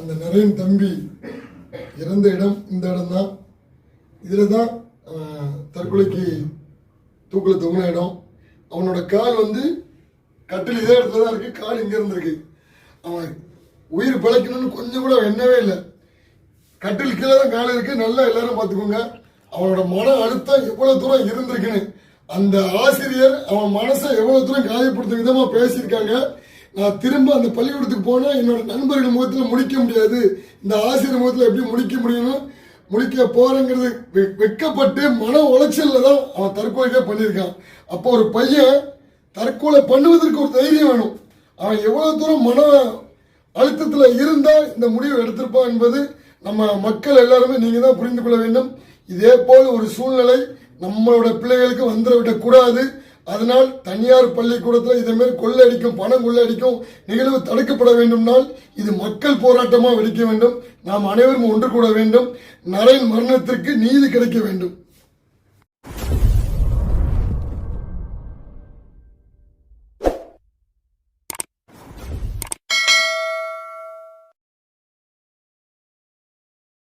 அந்த நரேன் தம்பி இறந்த இடம் இந்த இடம் தான் இதில் தான் தற்கொலைக்கு தூக்கில் தொங்கின இடம். அவனோட கால் வந்து கட்டில் இதே இடத்துல தான் இருக்குது கால் இங்கே இருந்திருக்கு. அவன் உயிர் பிழைக்கணும்னு கொஞ்சம் கூட எண்ணவே இல்லை. கட்டில் கீழே தான் கால் இருக்குது நல்லா எல்லாரும் பார்த்துக்கோங்க. அவனோட மன அழுத்தம் எவ்வளோ தூரம் இருந்திருக்குன்னு. அந்த ஆசிரியர் அவன் மனசை எவ்வளோ தூரம் காயப்படுத்தும் விதமாக பேசியிருக்காங்க. நான் திரும்ப அந்த பள்ளிக்கூடத்துக்கு போனால் என்னோட நண்பர்கள் முகத்தில் முடிக்க முடியாது. இந்த ஆசிரியர் முகத்தில் எப்படி முடிக்க முடியணும் முடிக்க போறேங்கிறது வெ- வெட்கப்பட்டு மன உளைச்சல்ல தான் அவன் தற்கொலைக்கே பண்ணியிருக்கான். அப்போ ஒரு பையன் தற்கொலை பண்ணுவதற்கு ஒரு தைரியம் வேணும். அவன் எவ்வளோ தூரம் மன அழுத்தத்தில் இருந்தால் இந்த முடிவை எடுத்திருப்பான் என்பது நம்ம மக்கள் எல்லாருமே நீங்கள் தான் புரிந்து கொள்ள வேண்டும். இதே போல் ஒரு சூழ்நிலை நம்மளோட பிள்ளைகளுக்கு வந்துடவிடக்கூடாது அதனால் தனியார் பள்ளிக்கூடத்தில் இதே மாதிரி கொள்ளையடிக்கும் பணம் கொள்ளையடிக்கும் நிகழ்வு தடுக்கப்பட வேண்டும்னால் இது மக்கள் போராட்டமாக வெடிக்க வேண்டும். நாம் அனைவரும் ஒன்று கூட வேண்டும். நரேன் மரணத்திற்கு நீதி கிடைக்க வேண்டும்.